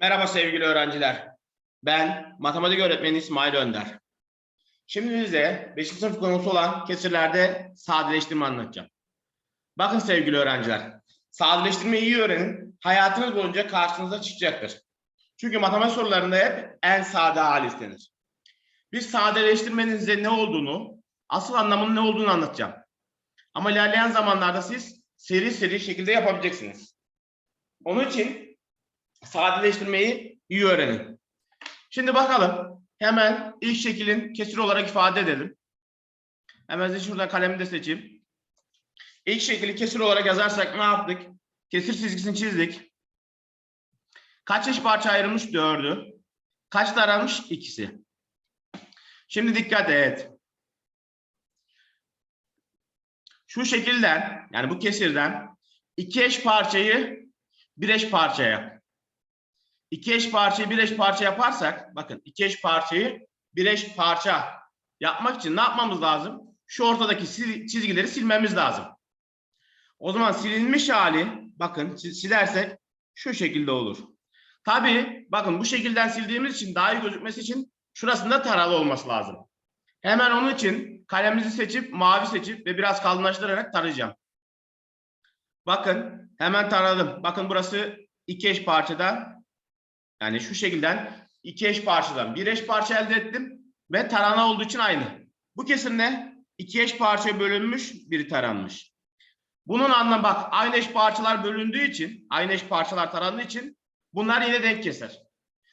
Merhaba sevgili öğrenciler. Ben matematik öğretmeni İsmail Önder. Şimdi size 5. sınıf konusu olan kesirlerde sadeleştirme anlatacağım. Bakın sevgili öğrenciler, sadeleştirmeyi iyi öğrenin. Hayatınız boyunca karşınıza çıkacaktır. Çünkü matematik sorularında hep en sade hal istenir. Biz sadeleştirmenin size ne olduğunu, asıl anlamının ne olduğunu anlatacağım. Ama ilerleyen zamanlarda siz seri seri şekilde yapabileceksiniz. Onun için sadeleştirmeyi iyi öğrenin. Şimdi bakalım. Hemen ilk şeklin kesir olarak ifade edelim. Hemen size şuradan kalemi de seçeyim. İlk şekli kesir olarak yazarsak ne yaptık? Kesir çizgisini çizdik. Kaç eş parça ayrılmış? Dördü. Kaç taranmış? İkisi. Şimdi dikkat et. Şu şekilden yani bu kesirden iki eş parçayı bir eş parçaya iki eş parçayı bir eş parça yaparsak bakın iki eş parçayı bir eş parça yapmak için ne yapmamız lazım? Şu ortadaki çizgileri silmemiz lazım. O zaman silinmiş hali bakın sil- silersek şu şekilde olur. Tabii bakın bu şekilden sildiğimiz için daha iyi gözükmesi için şurasında taralı olması lazım. Hemen onun için kalemimizi seçip mavi seçip ve biraz kalınlaştırarak tarayacağım. Bakın hemen taradım. Bakın burası iki eş parçadan yani şu şekilden iki eş parçadan bir eş parça elde ettim ve tarana olduğu için aynı. Bu kesim ne? İki eş parçaya bölünmüş, biri taranmış. Bunun anlamı bak aynı eş parçalar bölündüğü için, aynı eş parçalar tarandığı için bunlar yine denk keser.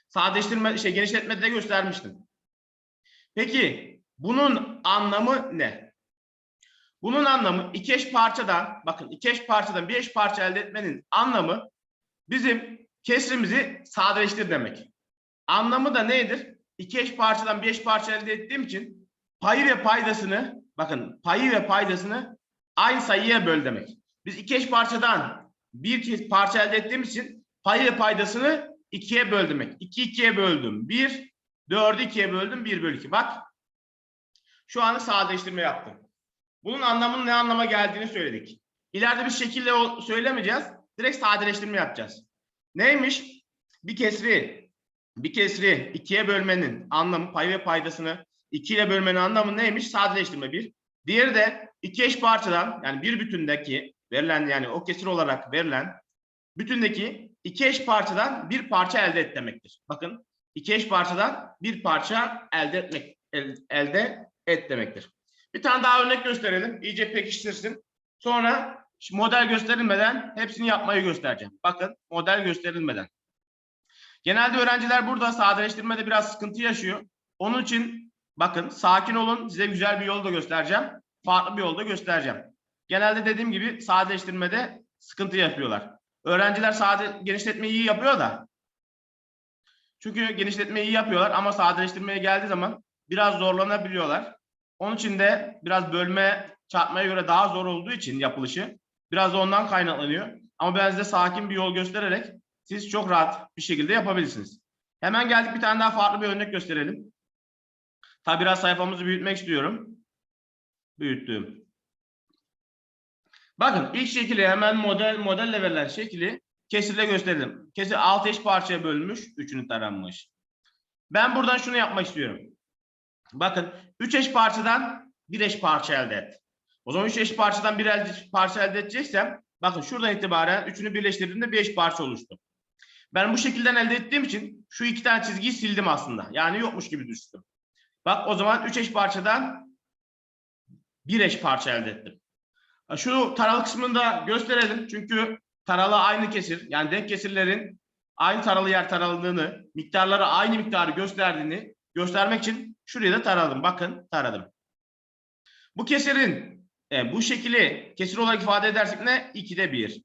Sadeleştirme, şey genişletmede de göstermiştim. Peki bunun anlamı ne? Bunun anlamı iki eş parçadan, bakın iki eş parçadan bir eş parça elde etmenin anlamı bizim kesrimizi sadeleştir demek. Anlamı da nedir? İki eş parçadan bir eş parça elde ettiğim için payı ve paydasını, bakın payı ve paydasını aynı sayıya böl demek. Biz iki eş parçadan bir parça elde ettiğimiz için payı ve paydasını ikiye böl demek. İki ikiye böldüm. Bir, dördü ikiye böldüm. Bir bölü iki. Bak şu anda sadeleştirme yaptım. Bunun anlamının ne anlama geldiğini söyledik. İleride bir şekilde söylemeyeceğiz. Direkt sadeleştirme yapacağız. Neymiş? Bir kesri, bir kesri ikiye bölmenin anlamı pay ve paydasını iki ile bölmenin anlamı neymiş? Sadeleştirme bir. Diğeri de iki eş parçadan yani bir bütündeki verilen yani o kesir olarak verilen bütündeki iki eş parçadan bir parça elde et demektir. Bakın iki eş parçadan bir parça elde etmek el- elde et demektir. Bir tane daha örnek gösterelim. İyice pekiştirsin. Sonra model gösterilmeden hepsini yapmayı göstereceğim. Bakın model gösterilmeden. Genelde öğrenciler burada sadeleştirmede biraz sıkıntı yaşıyor. Onun için bakın sakin olun. Size güzel bir yol da göstereceğim. Farklı bir yol da göstereceğim. Genelde dediğim gibi sadeleştirmede sıkıntı yapıyorlar. Öğrenciler sade genişletmeyi iyi yapıyor da. Çünkü genişletmeyi iyi yapıyorlar ama sadeleştirmeye geldiği zaman biraz zorlanabiliyorlar. Onun için de biraz bölme çarpmaya göre daha zor olduğu için yapılışı biraz da ondan kaynaklanıyor. Ama ben size sakin bir yol göstererek siz çok rahat bir şekilde yapabilirsiniz. Hemen geldik bir tane daha farklı bir örnek gösterelim. Tabi biraz sayfamızı büyütmek istiyorum. Büyüttüm. Bakın ilk şekli hemen model modelle verilen şekli kesirle gösterelim. Kesir 6 eş parçaya bölünmüş, üçünü taranmış. Ben buradan şunu yapmak istiyorum. Bakın 3 eş parçadan bir eş parça elde et. O zaman 3 eş parçadan bir elde, parça elde edeceksem bakın şuradan itibaren üçünü birleştirdiğimde bir eş parça oluştu. Ben bu şekilden elde ettiğim için şu iki tane çizgiyi sildim aslında. Yani yokmuş gibi düştüm. Bak o zaman 3 eş parçadan bir eş parça elde ettim. Şu taralı kısmını da gösterelim. Çünkü taralı aynı kesir. Yani denk kesirlerin aynı taralı yer taralındığını, miktarları aynı miktarı gösterdiğini göstermek için şuraya da taradım. Bakın taradım. Bu kesirin e, bu şekli kesir olarak ifade edersek ne? 2'de 1.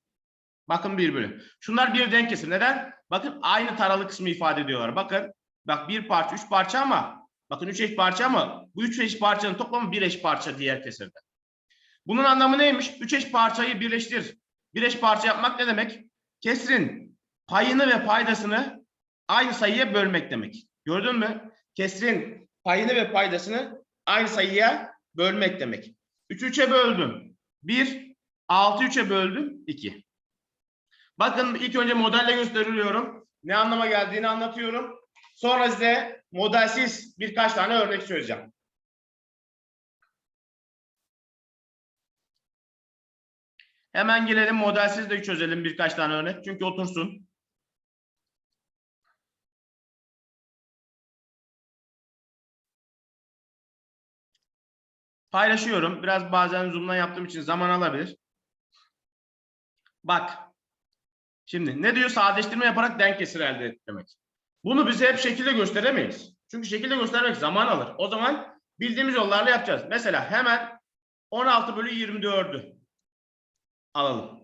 Bakın 1 bölü. Şunlar bir denk kesir. Neden? Bakın aynı taralı kısmı ifade ediyorlar. Bakın bak bir parça, üç parça ama bakın üç eş parça ama bu üç eş parçanın toplamı bir eş parça diğer kesirde. Bunun anlamı neymiş? Üç eş parçayı birleştir. Bir eş parça yapmak ne demek? Kesrin payını ve paydasını aynı sayıya bölmek demek. Gördün mü? Kesrin payını ve paydasını aynı sayıya bölmek demek. 3 3'e böldüm. 1 6 3'e böldüm 2. Bakın ilk önce modelle gösteriyorum. ne anlama geldiğini anlatıyorum. Sonra size modelsiz birkaç tane örnek söyleyeceğim. Hemen gelelim modelsiz de çözelim birkaç tane örnek. Çünkü otursun. Paylaşıyorum. Biraz bazen zoom'dan yaptığım için zaman alabilir. Bak. Şimdi ne diyor? Sadeleştirme yaparak denk kesir elde et demek. Bunu bize hep şekilde gösteremeyiz. Çünkü şekilde göstermek zaman alır. O zaman bildiğimiz yollarla yapacağız. Mesela hemen 16 bölü 24'ü alalım.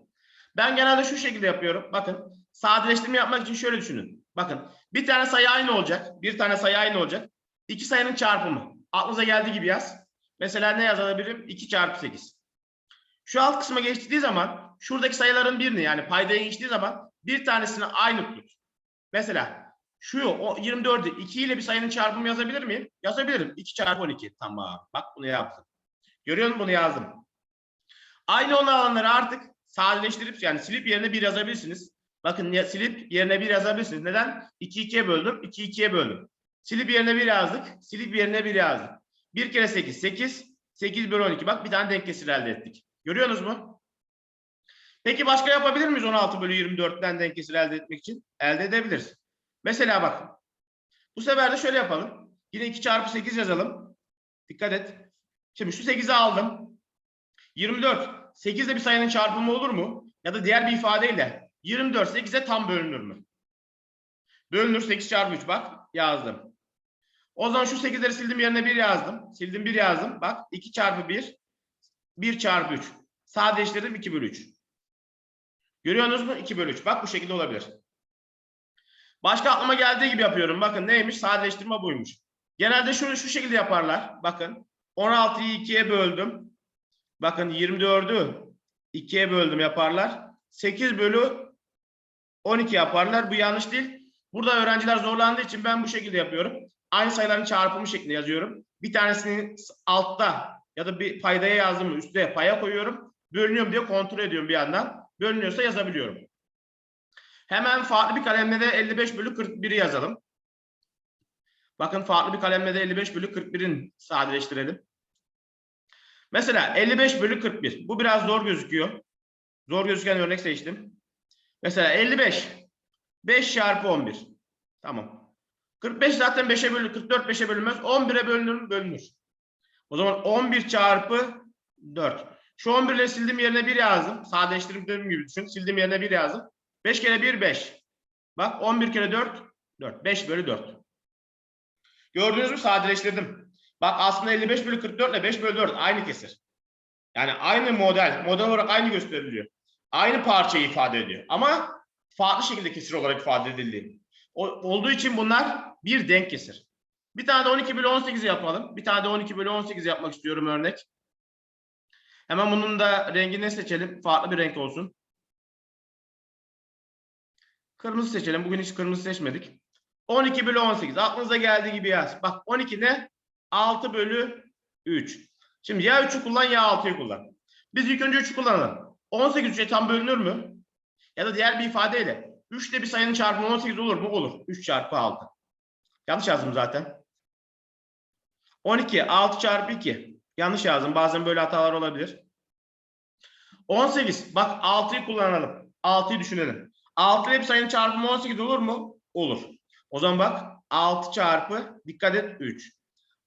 Ben genelde şu şekilde yapıyorum. Bakın sadeleştirme yapmak için şöyle düşünün. Bakın bir tane sayı aynı olacak. Bir tane sayı aynı olacak. İki sayının çarpımı. Aklınıza geldiği gibi yaz. Mesela ne yazabilirim? 2 çarpı 8. Şu alt kısma geçtiği zaman şuradaki sayıların birini yani paydaya geçtiği zaman bir tanesini aynı tut. Mesela şu o 24'ü 2 ile bir sayının çarpımı yazabilir miyim? Yazabilirim. 2 çarpı 12. Tamam. Bak bunu yaptım. Görüyor musun? Bunu yazdım. Aynı olan alanları artık sadeleştirip yani silip yerine 1 yazabilirsiniz. Bakın ya, silip yerine 1 yazabilirsiniz. Neden? 2 2'ye böldüm. 2 2'ye böldüm. Silip yerine 1 yazdık. Silip yerine 1 yazdık. 1 kere 8 8. 8 bölü 12. Bak bir tane denk kesir elde ettik. Görüyorsunuz mu? Peki başka yapabilir miyiz 16 bölü 24'ten denk kesir elde etmek için? Elde edebiliriz. Mesela bak. Bu sefer de şöyle yapalım. Yine 2 çarpı 8 yazalım. Dikkat et. Şimdi şu 8'i aldım. 24. 8 de bir sayının çarpımı olur mu? Ya da diğer bir ifadeyle 24 8'e tam bölünür mü? Bölünür 8 çarpı 3 bak yazdım. O zaman şu 8'leri sildim yerine 1 yazdım. Sildim 1 yazdım. Bak 2 çarpı 1 1 çarpı 3. Sadeleştirdim 2 bölü 3. Görüyorsunuz mu? 2 bölü 3. Bak bu şekilde olabilir. Başka aklıma geldiği gibi yapıyorum. Bakın neymiş? Sadeleştirme buymuş. Genelde şunu şu şekilde yaparlar. Bakın 16'yı 2'ye böldüm. Bakın 24'ü 2'ye böldüm yaparlar. 8 bölü 12 yaparlar. Bu yanlış değil. Burada öğrenciler zorlandığı için ben bu şekilde yapıyorum. Aynı sayıların çarpımı şeklinde yazıyorum. Bir tanesini altta ya da bir paydaya yazdım üstte paya koyuyorum. Bölünüyorum diye kontrol ediyorum bir yandan. Bölünüyorsa yazabiliyorum. Hemen farklı bir kalemle de 55 bölü 41'i yazalım. Bakın farklı bir kalemle de 55 bölü 41'in sadeleştirelim. Mesela 55 bölü 41. Bu biraz zor gözüküyor. Zor gözüken örnek seçtim. Mesela 55. 5 çarpı 11. Tamam. 45 zaten 5'e bölünür. 44 5'e bölünmez. 11'e bölünür? Bölünür. O zaman 11 çarpı 4. Şu 11 ile sildim yerine 1 yazdım. Sadeleştirdiğim gibi düşün. Sildim yerine 1 yazdım. 5 kere 1 5. Bak 11 kere 4 4. 5 bölü 4. Gördünüz mü? Sadeleştirdim. Bak aslında 55 bölü 44 ile 5 bölü 4 aynı kesir. Yani aynı model. Model olarak aynı gösteriliyor. Aynı parçayı ifade ediyor. Ama farklı şekilde kesir olarak ifade edildiği. Olduğu için bunlar bir denk kesir. Bir tane de 12 bölü 18 yapalım. Bir tane de 12 bölü 18 yapmak istiyorum örnek. Hemen bunun da rengini seçelim. Farklı bir renk olsun. Kırmızı seçelim. Bugün hiç kırmızı seçmedik. 12 bölü 18. Aklınıza geldiği gibi yaz. Bak 12 ne? 6 bölü 3. Şimdi ya 3'ü kullan ya 6'yı kullan. Biz ilk önce 3'ü kullanalım. 18 3'e tam bölünür mü? Ya da diğer bir ifadeyle 3 ile bir sayının çarpımı 18 olur mu? Olur. 3 çarpı 6. Yanlış yazdım zaten. 12 6 çarpı 2. Yanlış yazdım. Bazen böyle hatalar olabilir. 18. Bak 6'yı kullanalım. 6'yı düşünelim. 6 ile bir sayının çarpımı 18 olur mu? Olur. O zaman bak 6 çarpı dikkat et 3.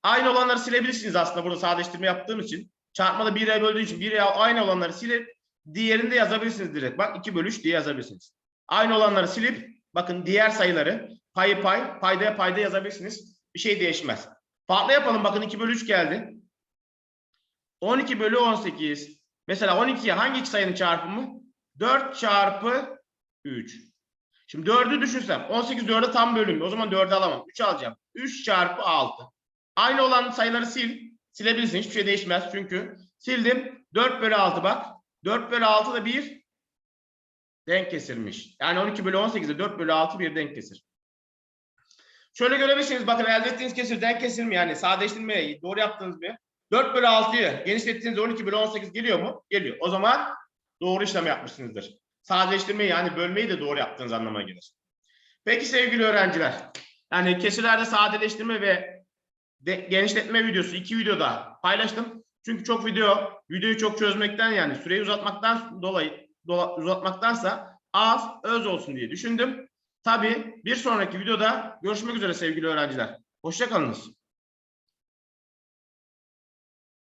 Aynı olanları silebilirsiniz aslında burada sadeleştirme yaptığım için. Çarpmada 1'e böldüğü için 1'e aynı olanları silip diğerini de yazabilirsiniz direkt. Bak 2 bölü 3 diye yazabilirsiniz. Aynı olanları silip bakın diğer sayıları payı pay, paydaya payda yazabilirsiniz. Bir şey değişmez. Farklı yapalım. Bakın 2 bölü 3 geldi. 12 bölü 18. Mesela 12'ye hangi iki sayının çarpımı? 4 çarpı 3. Şimdi 4'ü düşünsem. 18 4'e tam bölünmüyor. O zaman 4'ü alamam. 3 alacağım. 3 çarpı 6. Aynı olan sayıları sil. Silebilirsin. Hiçbir şey değişmez. Çünkü sildim. 4 bölü 6 bak. 4 bölü 6 da bir denk kesirmiş. Yani 12 bölü 18'de 4 bölü 6 bir denk kesir. Şöyle görebilirsiniz. Bakın elde ettiğiniz kesir denk kesir mi? Yani sadeleştirmeye doğru yaptığınız bir. 4 bölü 6'yı genişlettiğinizde 12 bölü 18 geliyor mu? Geliyor. O zaman doğru işlem yapmışsınızdır. Sadeleştirmeyi yani bölmeyi de doğru yaptığınız anlamına gelir. Peki sevgili öğrenciler. Yani kesirlerde sadeleştirme ve de, genişletme videosu iki videoda paylaştım. Çünkü çok video, videoyu çok çözmekten yani süreyi uzatmaktan dolayı dola- uzatmaktansa az, öz olsun diye düşündüm. Tabii bir sonraki videoda görüşmek üzere sevgili öğrenciler. Hoşçakalınız.